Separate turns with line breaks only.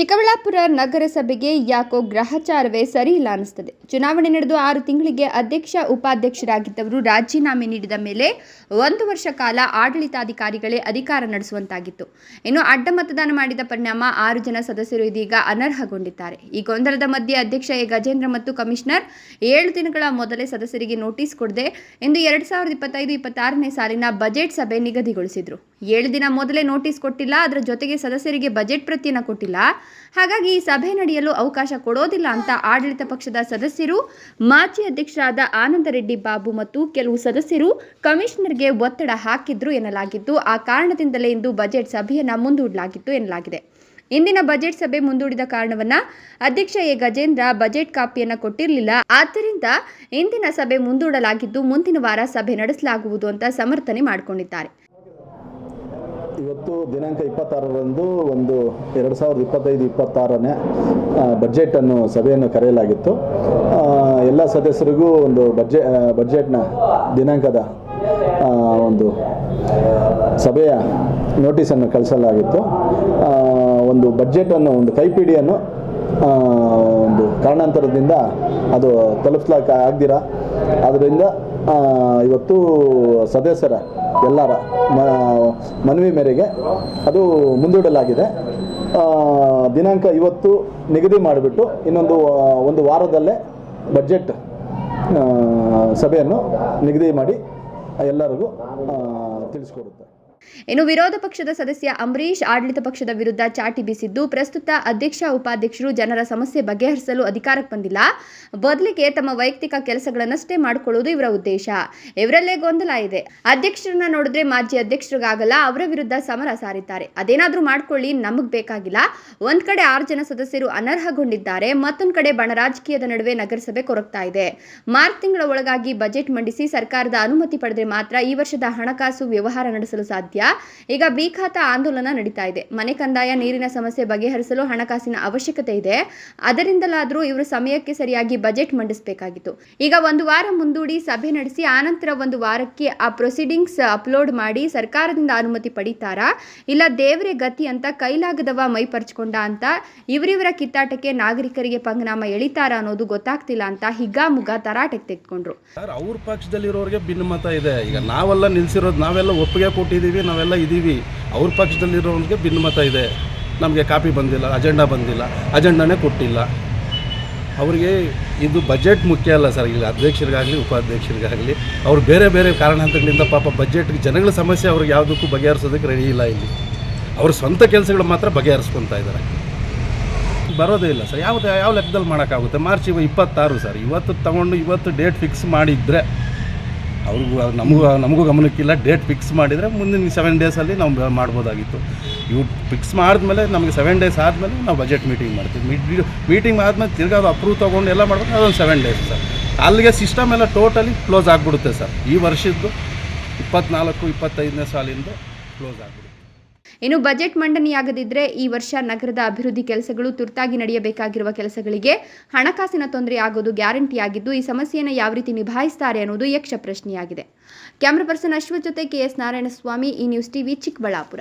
ಚಿಕ್ಕಬಳ್ಳಾಪುರ ನಗರಸಭೆಗೆ ಯಾಕೋ ಗ್ರಹಚಾರವೇ ಸರಿ ಇಲ್ಲ ಅನಿಸ್ತದೆ ಚುನಾವಣೆ ನಡೆದು ಆರು ತಿಂಗಳಿಗೆ ಅಧ್ಯಕ್ಷ, ಉಪಾಧ್ಯಕ್ಷರಾಗಿದ್ದವರು ರಾಜೀನಾಮೆ ನೀಡಿದ ಮೇಲೆ ಒಂದು ವರ್ಷ ಕಾಲ ಆಡಳಿತಾಧಿಕಾರಿಗಳೇ ಅಧಿಕಾರ ನಡೆಸುವಂತಾಗಿತ್ತು. ಇನ್ನು ಅಡ್ಡ ಮತದಾನ ಮಾಡಿದ ಪರಿಣಾಮ ಆರು ಜನ ಸದಸ್ಯರು ಇದೀಗ ಅನರ್ಹಗೊಂಡಿದ್ದಾರೆ. ಈ ಗೊಂದಲದ ಮಧ್ಯೆ ಅಧ್ಯಕ್ಷ ಎ. ಗಜೇಂದ್ರ ಮತ್ತು ಕಮಿಷನರ್ ಏಳು ದಿನಗಳ ಮೊದಲೇ ಸದಸ್ಯರಿಗೆ ನೋಟಿಸ್ ಕೊಡದೆ ಇಂದು ಎರಡು ಸಾವಿರದ ಇಪ್ಪತ್ತೈದು, ಇಪ್ಪತ್ತಾರನೇ ಸಾಲಿನ ಬಜೆಟ್ ಸಭೆ ನಿಗದಿಗೊಳಿಸಿದ್ರು. ಏಳು ದಿನ ಮೊದಲೇ ನೋಟಿಸ್ ಕೊಟ್ಟಿಲ್ಲ, ಅದರ ಜೊತೆಗೆ ಸದಸ್ಯರಿಗೆ ಬಜೆಟ್ ಪ್ರತಿಯನ್ನು ಕೊಟ್ಟಿಲ್ಲ. ಹಾಗಾಗಿ ಈ ಸಭೆ ನಡೆಯಲು ಅವಕಾಶ ಕೊಡೋದಿಲ್ಲ ಅಂತ ಆಡಳಿತ ಪಕ್ಷದ ಸದಸ್ಯರು, ಮಾಜಿ ಅಧ್ಯಕ್ಷರಾದ ಆನಂದ ರೆಡ್ಡಿ ಬಾಬು ಮತ್ತು ಕೆಲವು ಸದಸ್ಯರು ಕಮಿಷನರ್ಗೆ ಒತ್ತಡ ಹಾಕಿದ್ರು ಎನ್ನಲಾಗಿದ್ದು, ಆ ಕಾರಣದಿಂದಲೇ ಇಂದು ಬಜೆಟ್ ಸಭೆಯನ್ನ ಮುಂದೂಡಲಾಗಿತ್ತು ಎನ್ನಲಾಗಿದೆ. ಇಂದಿನ ಬಜೆಟ್ ಸಭೆ ಮುಂದೂಡಿದ ಕಾರಣವನ್ನ ಅಧ್ಯಕ್ಷ ಎ. ಗಜೇಂದ್ರ ಬಜೆಟ್ ಕಾಪಿಯನ್ನ ಕೊಟ್ಟಿರಲಿಲ್ಲ. ಆದ್ದರಿಂದ ಇಂದಿನ ಸಭೆ ಮುಂದೂಡಲಾಗಿದ್ದು, ಮುಂದಿನ ವಾರ ಸಭೆ ನಡೆಸಲಾಗುವುದು ಅಂತ ಸಮರ್ಥನೆ ಮಾಡಿಕೊಂಡಿದ್ದಾರೆ.
ಇವತ್ತು ದಿನಾಂಕ ಇಪ್ಪತ್ತಾರರಂದು ಒಂದು ಎರಡು ಸಾವಿರದ ಇಪ್ಪತ್ತೈದು, ಇಪ್ಪತ್ತಾರನೇ ಬಜೆಟನ್ನು ಸಭೆಯನ್ನು ಕರೆಯಲಾಗಿತ್ತು. ಎಲ್ಲ ಸದಸ್ಯರಿಗೂ ಒಂದು ಬಜೆ ಬಜೆಟ್ನ ದಿನಾಂಕದ ಒಂದು ಸಭೆಯ ನೋಟಿಸನ್ನು ಕಳಿಸಲಾಗಿತ್ತು. ಒಂದು ಬಜೆಟನ್ನು ಒಂದು ಕೈಪಿಡಿಯನ್ನು ಒಂದು ಕಾರಣಾಂತರದಿಂದ ಅದು ತಲುಪಿಸ್ಲಾಕ ಆಗ್ದಿರ? ಅದರಿಂದ ಇವತ್ತು ಸದಸ್ಯರ ಎಲ್ಲರ ಮನವಿ ಮೇರೆಗೆ ಅದು ಮುಂದೂಡಲಾಗಿದೆ. ದಿನಾಂಕ ಇವತ್ತು ನಿಗದಿ ಮಾಡಿಬಿಟ್ಟು ಇನ್ನೊಂದು ಒಂದು ವಾರದಲ್ಲೇ ಬಜೆಟ್ ಸಭೆಯನ್ನು ನಿಗದಿ ಮಾಡಿ ಎಲ್ಲರಿಗೂ ತಿಳಿಸ್ಕೊಡುತ್ತೆ.
ಇನ್ನು ವಿರೋಧ ಪಕ್ಷದ ಸದಸ್ಯ ಅಂಬರೀಶ್ ಆಡಳಿತ ಪಕ್ಷದ ವಿರುದ್ಧ ಚಾಟಿ ಬೀಸಿದ್ದು, ಪ್ರಸ್ತುತ ಅಧ್ಯಕ್ಷ, ಉಪಾಧ್ಯಕ್ಷರು ಜನರ ಸಮಸ್ಯೆ ಬಗೆಹರಿಸಲು ಅಧಿಕಾರಕ್ಕೆ ಬಂದಿಲ್ಲ. ಬದಲಿಗೆ ತಮ್ಮ ವೈಯಕ್ತಿಕ ಕೆಲಸಗಳನ್ನಷ್ಟೇ ಮಾಡಿಕೊಳ್ಳುವುದು ಇವರ ಉದ್ದೇಶ. ಇವರಲ್ಲೇ ಗೊಂದಲ ಇದೆ. ಅಧ್ಯಕ್ಷರನ್ನ ನೋಡಿದ್ರೆ ಮಾಜಿ ಅಧ್ಯಕ್ಷರಿಗಾಗಲ್ಲ, ಅವರ ವಿರುದ್ಧ ಸಮರ ಸಾರಿದ್ದಾರೆ. ಅದೇನಾದ್ರೂ ಮಾಡ್ಕೊಳ್ಳಿ, ನಮಗ್ ಬೇಕಾಗಿಲ್ಲ. ಒಂದ್ ಕಡೆ ಆರು ಜನ ಸದಸ್ಯರು ಅನರ್ಹಗೊಂಡಿದ್ದಾರೆ, ಮತ್ತೊಂದ್ ಕಡೆ ಬಣ ರಾಜಕೀಯದ ನಡುವೆ ನಗರಸಭೆ ಕೊರಗ್ತಾ ಇದೆ. ಮಾರ್ಚ್ ತಿಂಗಳ ಒಳಗಾಗಿ ಬಜೆಟ್ ಮಂಡಿಸಿ ಸರ್ಕಾರದ ಅನುಮತಿ ಪಡೆದ್ರೆ ಮಾತ್ರ ಈ ವರ್ಷದ ಹಣಕಾಸು ವ್ಯವಹಾರ ನಡೆಸಲು ಸಾಧ್ಯ. ಈಗ ಬಿಖಾತ ಆಂದೋಲನ ನಡೀತಾ ಇದೆ. ಮನೆ ಕಂದಾಯ, ನೀರಿನ ಸಮಸ್ಯೆ ಬಗೆಹರಿಸಲು ಹಣಕಾಸಿನ ಅವಶ್ಯಕತೆ ಇದೆ. ಅದರಿಂದಲಾದರೂ ಇವರು ಸಮಯಕ್ಕೆ ಸರಿಯಾಗಿ ಬಜೆಟ್ ಮಂಡಿಸಬೇಕಾಗಿತ್ತು. ಈಗ ಒಂದು ವಾರ ಮುಂದೂಡಿ ಸಭೆ ನಡೆಸಿ, ಆನಂತರ ಒಂದು ವಾರಕ್ಕೆ ಆ ಪ್ರೊಸೀಡಿಂಗ್ಸ್ ಅಪ್ಲೋಡ್ ಮಾಡಿ ಸರ್ಕಾರದಿಂದ ಅನುಮತಿ ಪಡಿತಾರಾ? ಇಲ್ಲ ದೇವರೇ ಗತಿ ಅಂತ ಕೈಲಾಗದವ ಮೈ ಪರ್ಚ್ಕೊಂಡ ಅಂತ ಇವರಿವರ ಕಿತ್ತಾಟಕ್ಕೆ ನಾಗರಿಕರಿಗೆ ಪಂಗನಾಮ ಎಳಿತಾರ ಅನ್ನೋದು ಗೊತ್ತಾಗ್ತಿಲ್ಲ ಅಂತ ಹಿಗ್ಗಾಮುಗ್ಗ ತರಾಟೆಗೆ ತೆಗೆದುಕೊಂಡ್ರು.
ಅವ್ರ ಪಕ್ಷದಲ್ಲಿರೋರಿಗೆ ಭಿನ್ನಮತ ಇದೆ. ಈಗ ನಾವೆಲ್ಲ ನಿಲ್ಸಿರೋದು ನಾವೆಲ್ಲ ಒಪ್ಪಿಗೆ ಕೊಟ್ಟಿದ್ದೀವಿ. ನಾವೆಲ್ಲ ಇದ್ದೀವಿ. ಅವ್ರ ಪಕ್ಷದಲ್ಲಿರೋರಿಗೆ ಭಿನ್ನಮತ ಇದೆ. ನಮಗೆ ಕಾಪಿ ಬಂದಿಲ್ಲ, ಅಜೆಂಡಾ ಬಂದಿಲ್ಲ, ಅಜೆಂಡಾನೇ ಕೊಟ್ಟಿಲ್ಲ. ಅವರಿಗೆ ಇದು ಬಜೆಟ್ ಮುಖ್ಯ ಅಲ್ಲ ಸರ್ ಇಲ್ಲಿ ಅಧ್ಯಕ್ಷರಿಗಾಗಲಿ, ಉಪಾಧ್ಯಕ್ಷರಿಗಾಗಲಿ. ಅವ್ರು ಬೇರೆ ಬೇರೆ ಕಾರಣಾಂತರಗಳಿಂದ ಪಾಪ ಬಜೆಟ್ಗೆ ಜನಗಳ ಸಮಸ್ಯೆ ಅವ್ರಿಗೆ ಯಾವುದಕ್ಕೂ ಬಗೆಹರಿಸೋದಕ್ಕೆ ರೆಡಿ ಇಲ್ಲ ಇಲ್ಲಿ. ಅವ್ರ ಸ್ವಂತ ಕೆಲಸಗಳು ಮಾತ್ರ ಬಗೆಹರಿಸ್ಕೊತಾ ಇದ್ದಾರೆ. ಬರೋದೇ ಇಲ್ಲ ಸರ್ ಯಾವ್ದು ಯಾವ ಲೆಕ್ಕದಲ್ಲಿ ಮಾಡೋಕ್ಕಾಗುತ್ತೆ? ಮಾರ್ಚ್ ಇಪ್ಪತ್ತಾರು ಸರ್, ಇವತ್ತು ತಗೊಂಡು ಇವತ್ತು ಡೇಟ್ ಫಿಕ್ಸ್ ಮಾಡಿದರೆ ಅವ್ರಿಗೂ ನಮಗೂ ನಮಗೂ ಗಮನಕ್ಕಿಲ್ಲ. ಡೇಟ್ ಫಿಕ್ಸ್ ಮಾಡಿದರೆ ಮುಂದಿನ ಸೆವೆನ್ ಡೇಸಲ್ಲಿ ನಾವು ಮಾಡ್ಬೋದಾಗಿತ್ತು. ಇವು ಫಿಕ್ಸ್ ಮಾಡಿದ್ಮೇಲೆ ನಮಗೆ ಸೆವೆನ್ ಡೇಸ್ ಆದಮೇಲೆ ನಾವು ಬಜೆಟ್ ಮೀಟಿಂಗ್ ಮಾಡ್ತೀವಿ. ಮೀಟಿಂಗ್ ಆದಮೇಲೆ ತಿರ್ಗಿ ಅದು ಅಪ್ರೂವ್ ತೊಗೊಂಡು ಎಲ್ಲ ಮಾಡಬೇಕು ಅದೊಂದು ಸೆವೆನ್ ಡೇಸ್ ಸರ್ ಅಲ್ಲಿಗೆ ಸಿಸ್ಟಮ್ ಎಲ್ಲ ಟೋಟಲಿ ಕ್ಲೋಸ್ ಆಗಿಬಿಡುತ್ತೆ ಸರ್ ಈ ವರ್ಷದ್ದು ಇಪ್ಪತ್ನಾಲ್ಕು, ಇಪ್ಪತ್ತೈದನೇ ಸಾಲಿಂದ ಕ್ಲೋಸ್ ಆಗಿಬಿಡುತ್ತೆ.
ಇನ್ನು ಬಜೆಟ್ ಮಂಡನೆಯಾಗದಿದ್ರೆ ಈ ವರ್ಷ ನಗರದ ಅಭಿವೃದ್ಧಿ ಕೆಲಸಗಳು ತುರ್ತಾಗಿ ನಡೆಯಬೇಕಾಗಿರುವ ಕೆಲಸಗಳಿಗೆ ಹಣಕಾಸಿನ ತೊಂದರೆ ಆಗೋದು ಗ್ಯಾರಂಟಿಯಾಗಿದ್ದು ಈ ಸಮಸ್ಯೆಯನ್ನು ಯಾವ ರೀತಿ ನಿಭಾಯಿಸ್ತಾರೆ ಅನ್ನೋದು ಯಕ್ಷ ಪ್ರಶ್ನೆಯಾಗಿದೆ. ಕ್ಯಾಮ್ರಾ ಪರ್ಸನ್ ಅಶ್ವಥ್ ಜೊತೆ ಕೆಎಸ್ ನಾರಾಯಣಸ್ವಾಮಿ, ಈ ನ್ಯೂಸ್ ಟಿವಿ ಚಿಕ್ಕಬಳ್ಳಾಪುರ.